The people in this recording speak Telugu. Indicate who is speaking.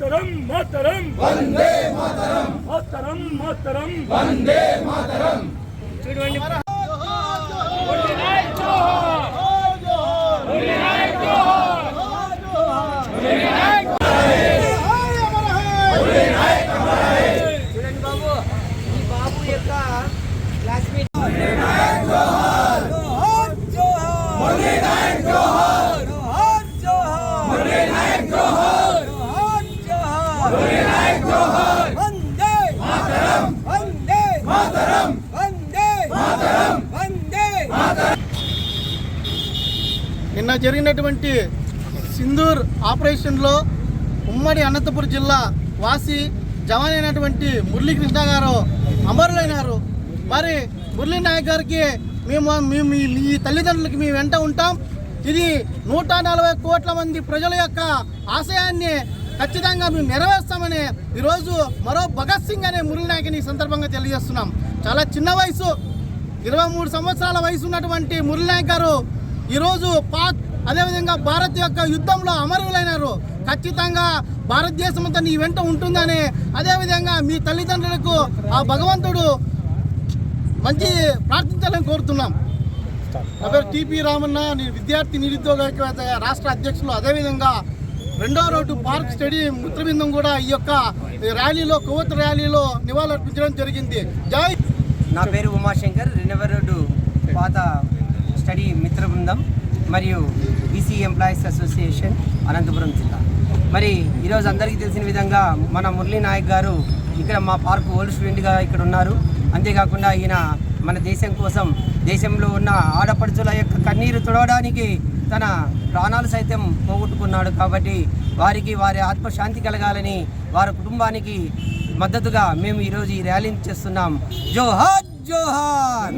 Speaker 1: మాతరం మాతరం
Speaker 2: వందే మాతరం
Speaker 1: మాతరం మాతరం
Speaker 2: వందే మాతరం
Speaker 1: చూడండి
Speaker 3: చూడండి బాబు ఈ బాబు యొక్క క్లాస్మేట్
Speaker 4: నిన్న జరిగినటువంటి సింధూర్ ఆపరేషన్లో ఉమ్మడి అనంతపురం జిల్లా వాసి జవాన్ అయినటువంటి మురళీకృష్ణ గారు అమరులైనారు. మరి మురళీ నాయక్ గారికి మేము మేము మీ మీ తల్లిదండ్రులకి మేము వెంట ఉంటాం. ఇది నూట నలభై కోట్ల మంది ప్రజల యొక్క ఆశయాన్ని ఖచ్చితంగా మేము నెరవేర్స్తామని ఈరోజు మరో భగత్ సింగ్ అనే మురళినాయకుని ఈ సందర్భంగా తెలియజేస్తున్నాం. చాలా చిన్న వయసు ఇరవై మూడు సంవత్సరాల వయసు ఉన్నటువంటి మురళీనాయక్ గారు ఈరోజు పాక్ అదేవిధంగా భారత్ యొక్క యుద్ధంలో అమరులైనారు. ఖచ్చితంగా భారతదేశం అంతా నీ వెంట ఉంటుందని అదేవిధంగా మీ తల్లిదండ్రులకు ఆ భగవంతుడు మంచి ప్రార్థించాలని కోరుతున్నాం. నా పేరు టిపి రామన్న నేను విద్యార్థి నిరుద్యోగ రాష్ట్ర అధ్యక్షులు. అదేవిధంగా రెండో రోడ్డు పార్క్ స్టేడియం మిత్రబృందం కూడా ఈ యొక్క ర్యాలీలో కొవ్వొత్తు ర్యాలీలో నివాళులర్పించడం జరిగింది. జై!
Speaker 3: నా పేరు ఉమాశంకర్ రెండవ రోడ్డు పాత స్టడీ మిత్ర బృందం మరియు బీసీ ఎంప్లాయీస్ అసోసియేషన్ అనంతపురం జిల్లా. మరి ఈరోజు అందరికీ తెలిసిన విధంగా మన మురళీ నాయక్ గారు ఇక్కడ మా పార్క్ ఓల్డ్ స్టూడెంట్గా ఇక్కడ ఉన్నారు. అంతేకాకుండా ఈయన మన దేశం కోసం దేశంలో ఉన్న ఆడపడుచుల యొక్క కన్నీరు తుడవడానికి తన ప్రాణాలు సైతం పోగొట్టుకున్నాడు కాబట్టి వారికి వారి ఆత్మశాంతి కలగాలని వారి కుటుంబానికి మద్దతుగా మేము ఈరోజు ఈ ర్యాలీని చేస్తున్నాం. జోహార్ జోహార్!